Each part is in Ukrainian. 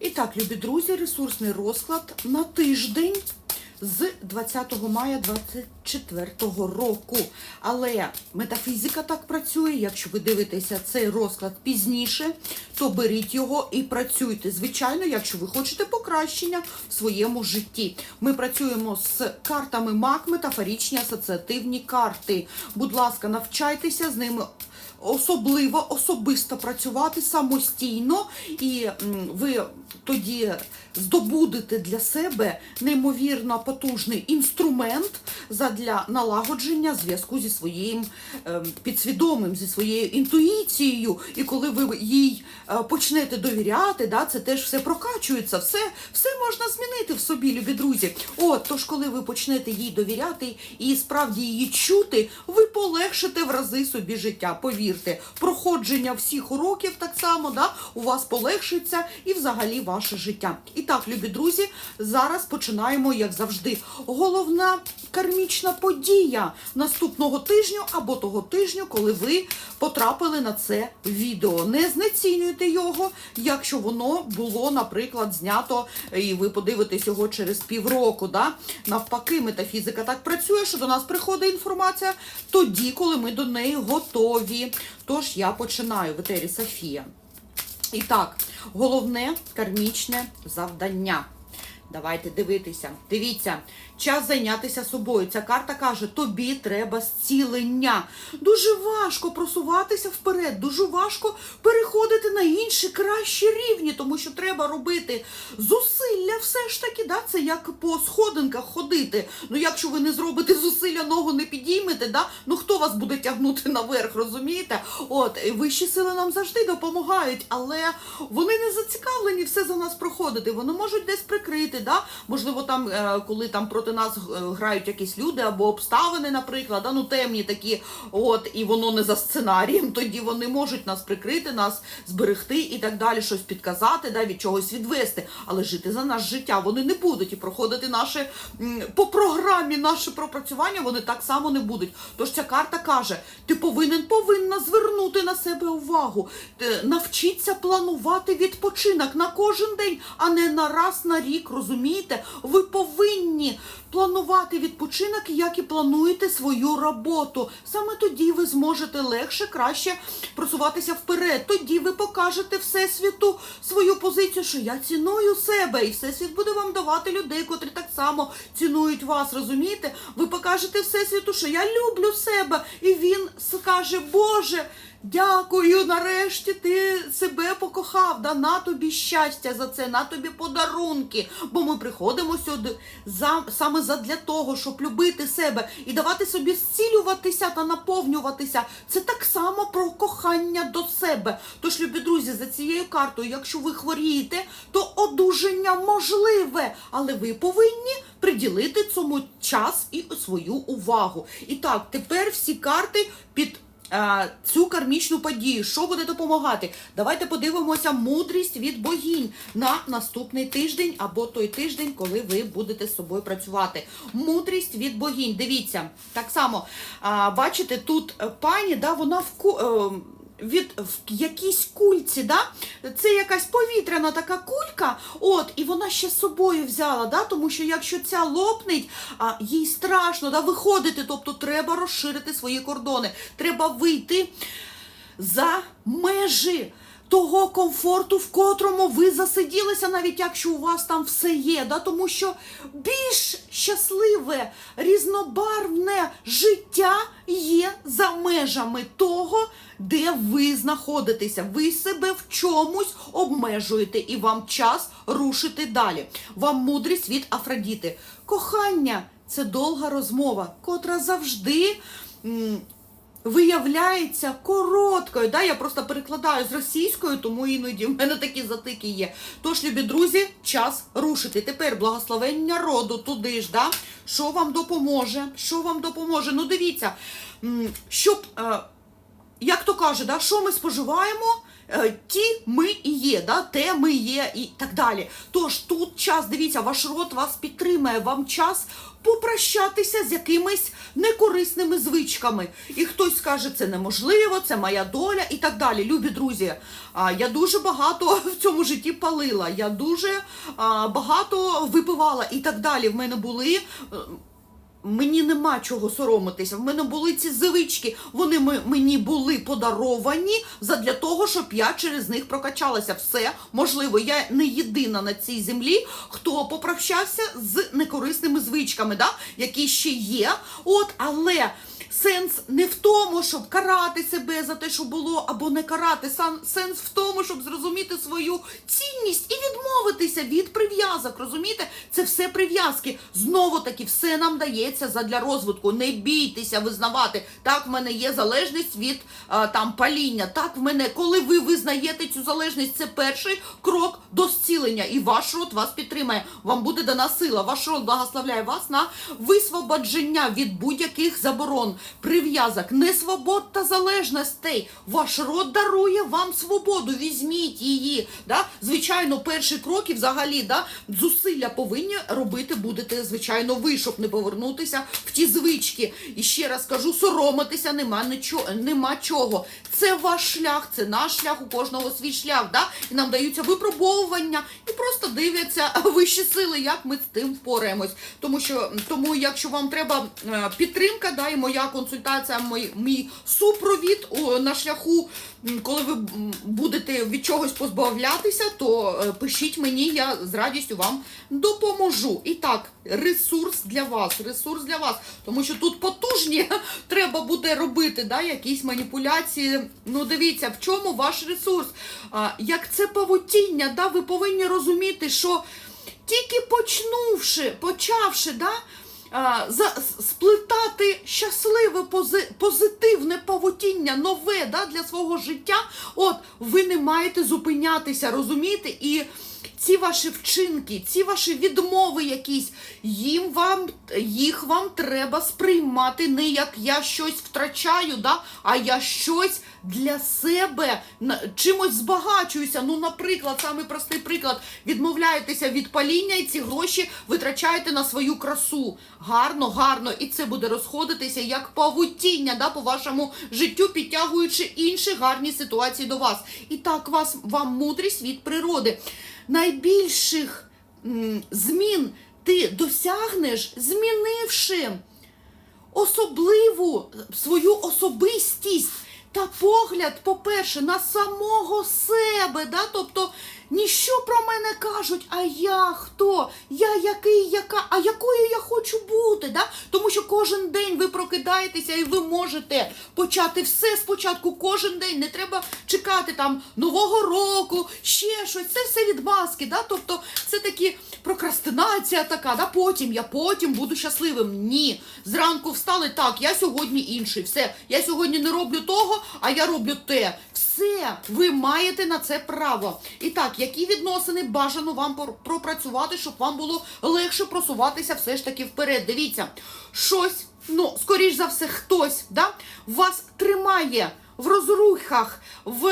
І так, любі друзі, ресурсний розклад на тиждень з 20 мая 24 року. Але метафізика так працює. Якщо ви дивитеся цей розклад пізніше, то беріть його і працюйте. Звичайно, якщо ви хочете покращення в своєму житті. Ми працюємо з картами МАК, метафоричні асоціативні карти. Будь ласка, навчайтеся з ними особливо особисто працювати самостійно, і ви тоді здобудете для себе неймовірно потужний інструмент задля налагодження зв'язку зі своїм ем, підсвідомим, зі своєю інтуїцією. І коли ви їй е, почнете довіряти, да, це теж все прокачується, все, все можна змінити в собі, любі друзі. От, тож, коли ви почнете їй довіряти і справді її чути, ви полегшите в рази собі життя. Повірте, проходження всіх уроків так само да, у вас полегшиться і взагалі ваше життя. І так, любі друзі, зараз починаємо, як завжди, головна кармічна подія наступного тижня або того тижня, коли ви потрапили на це відео. Не знецінюйте його, якщо воно було, наприклад, знято, і ви подивитесь його через півроку. Да? Навпаки, метафізика так працює, що до нас приходить інформація тоді, коли ми до неї готові. Тож я починаю в етері Софія. І так, головне кармічне завдання. Давайте дивитися. Дивіться, час зайнятися собою. Ця карта каже, тобі треба зцілення. Дуже важко просуватися вперед, дуже важко переходити на інші кращі рівні, тому що треба робити зусилля все ж таки. Да? Це як по сходинках ходити. Ну, якщо ви не зробите зусилля, ногу не підіймете, да? ну хто вас буде тягнути наверх, розумієте? От, вищі сили нам завжди допомагають, але вони не зацікавлені все за нас проходити. Вони можуть десь прикрити, да? можливо, там, е, коли там проти нас е, грають якісь люди або обставини, наприклад, да? ну темні такі, от, і воно не за сценарієм, тоді вони можуть нас прикрити, нас зберегти і так далі, щось підказати, да? від чогось відвести. Але жити за наш життя вони не будуть і проходити наше по програмі наше пропрацювання вони так само не будуть. Тож ця карта каже: ти повинен повинна звернути на себе увагу, навчіться планувати відпочинок на кожен день, а не на раз на рік. Розумієте? Ви повинні планувати відпочинок, як і плануєте свою роботу. Саме тоді ви зможете легше, краще просуватися вперед. Тоді ви покажете всесвіту свою позицію, що я ціную себе, і всесвіт буде вам давати людей, котрі так само цінують вас. Розумієте? Ви покажете всесвіту, що я люблю себе, і він скаже, Боже. Дякую, нарешті ти себе покохав. Да на тобі щастя за це, на тобі подарунки. Бо ми приходимо сюди за, саме задля того, щоб любити себе і давати собі зцілюватися та наповнюватися. Це так само про кохання до себе. Тож, любі друзі, за цією картою, якщо ви хворієте, то одужання можливе, але ви повинні приділити цьому час і свою увагу. І так, тепер всі карти під цю кармічну подію. Що буде допомагати? Давайте подивимося мудрість від богінь на наступний тиждень або той тиждень, коли ви будете з собою працювати. Мудрість від богінь. Дивіться, так само бачите, тут е, пані, да, вона в е, від в якійсь кульці, да? це якась повітряна така кулька, от, і вона ще з собою взяла, да? тому що якщо ця лопнить, а, їй страшно да, виходити, тобто треба розширити свої кордони, треба вийти за межі того комфорту, в котрому ви засиділися, навіть якщо у вас там все є, да? тому що більш щасливе, різнобарвне життя є за межами того, де ви знаходитеся. Ви себе в чомусь обмежуєте, і вам час рушити далі. Вам мудрість від Афродіти. Кохання це довга розмова, котра завжди. Виявляється короткою. Да? Я просто перекладаю з російською, тому іноді в мене такі затики є. Тож, любі друзі, час рушити. Тепер благословення роду туди ж. Да? Що вам допоможе? Що вам допоможе? Ну, дивіться, щоб. е, як то каже, да, що ми споживаємо, ті ми і є, да? те ми є і так далі. Тож тут час, дивіться, ваш род вас підтримує, вам час попрощатися з якимись некорисними звичками. І хтось скаже, це неможливо, це моя доля і так далі. Любі друзі, я дуже багато в цьому житті палила, я дуже багато випивала і так далі. В мене були. Мені нема чого соромитися. В мене були ці звички. Вони мені були подаровані задля того, щоб я через них прокачалася. Все можливо. Я не єдина на цій землі, хто попрощався з некорисними звичками, да? які ще є. От, але сенс не в тому, щоб карати себе за те, що було, або не карати. Сам сенс в тому, щоб зрозуміти свою цінність і відмовитися від прив'язок. Розумієте? Це все прив'язки. Знову таки, все нам дається задля розвитку. Не бійтеся визнавати. Так, в мене є залежність від а, там паління. Так, в мене, коли ви визнаєте цю залежність, це перший крок до зцілення. І ваш род вас підтримає. Вам буде дана сила. Ваш род благословляє вас на висвободження від будь-яких заборон, прив'язок, несвобод та залежностей. Ваш род дарує вам свободу. Візьміть її. Да? Звичайно, перші кроки взагалі да, зусилля повинні робити будете, звичайно, ви, щоб не повернутися в ті звички. І ще раз кажу, соромитися нема нічого, нема чого. Це ваш шлях, це наш шлях, у кожного свій шлях. Да? І нам даються випробовування і просто дивляться вищі сили, як ми з тим впораємось. Тому що тому, якщо вам треба е, підтримка, да, і моя консультація, мій, мій супровід на шляху, коли ви будете від чогось позбавлятися, то е, пишіть мені, я з радістю вам допоможу. І так, ресурс для вас, ресурс для вас. Тому що тут потужні треба буде робити да, якісь маніпуляції. Ну, дивіться, в чому ваш ресурс? Як це павутіння, да, ви повинні розуміти, що тільки почнувши, почавши, да, сплетати щасливе, позитивне павутіння, нове да, для свого життя, от ви не маєте зупинятися, розумієте? І ці ваші вчинки, ці ваші відмови якісь, їм вам, їх вам треба сприймати не як я щось втрачаю, да, а я щось для себе чимось збагачуюся. Ну, наприклад, самий простий приклад, відмовляєтеся від паління і ці гроші витрачаєте на свою красу. Гарно, гарно, і це буде розходитися як павутіння да, по вашому життю, підтягуючи інші гарні ситуації до вас. І так вас вам мудрість від природи. Найбільших м, змін ти досягнеш, змінивши особливу свою особистість та погляд, по-перше, на самого себе. Да? Тобто, ніщо про мене кажуть, а я хто? Я який, яка, а якою я хочу бути. Да? Тому що кожен день ви прокидаєтеся і ви можете почати все спочатку, кожен день. Не треба чекати там Нового року, ще щось. Це все від маски. Да? Тобто, це такі прокрастинація така, да? потім я потім буду щасливим. Ні. Зранку встали, так, я сьогодні інший. Все, я сьогодні не роблю того, а я роблю те. Все, ви маєте на це право. І так, які відносини бажано вам пропрацювати, щоб вам було легше просуватися все ж таки вперед. Дивіться, щось, ну, скоріш за все, хтось да, вас тримає в розрухах, в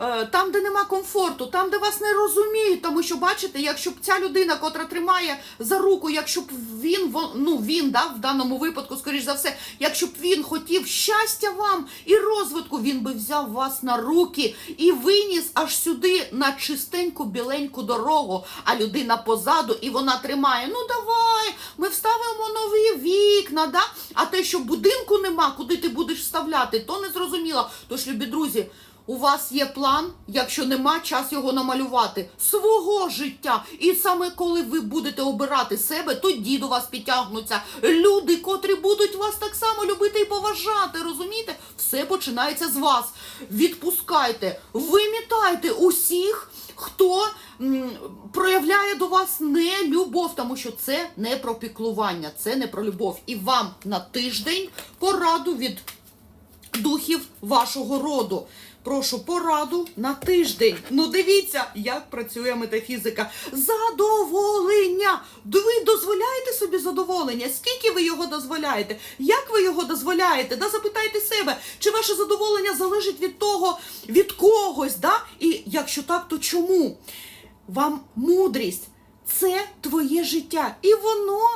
е, там, де нема комфорту, там, де вас не розуміють, тому що бачите, якщо б ця людина, котра тримає за руку, якщо б він ну він да, в даному випадку, скоріш за все, якщо б він хотів щастя вам і розвитку, він би взяв вас на руки і виніс аж сюди на чистеньку біленьку дорогу, а людина позаду, і вона тримає. Ну давай, ми вставимо нові вікна, да? а те, що будинку нема, куди ти будеш вставляти, то не зрозуміло. Тож, любі друзі, у вас є план, якщо нема час його намалювати свого життя. І саме коли ви будете обирати себе, тоді до вас підтягнуться люди, котрі будуть вас так само любити і поважати. Розумієте? Все починається з вас. Відпускайте, вимітайте усіх. Хто м, проявляє до вас не любов, тому що це не про піклування, це не про любов. І вам на тиждень пораду від духів вашого роду. Прошу пораду на тиждень. Ну дивіться, як працює метафізика. Задоволення. Ви дозволяєте собі задоволення? Скільки ви його дозволяєте? Як ви його дозволяєте? Да запитайте себе, чи ваше задоволення залежить від того, від когось, да? І якщо так, то чому? Вам мудрість це твоє життя, і воно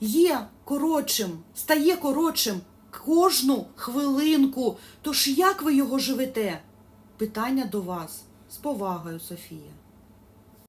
є коротшим, стає коротшим кожну хвилинку. Тож як ви його живете? Питання до вас з повагою, Софія.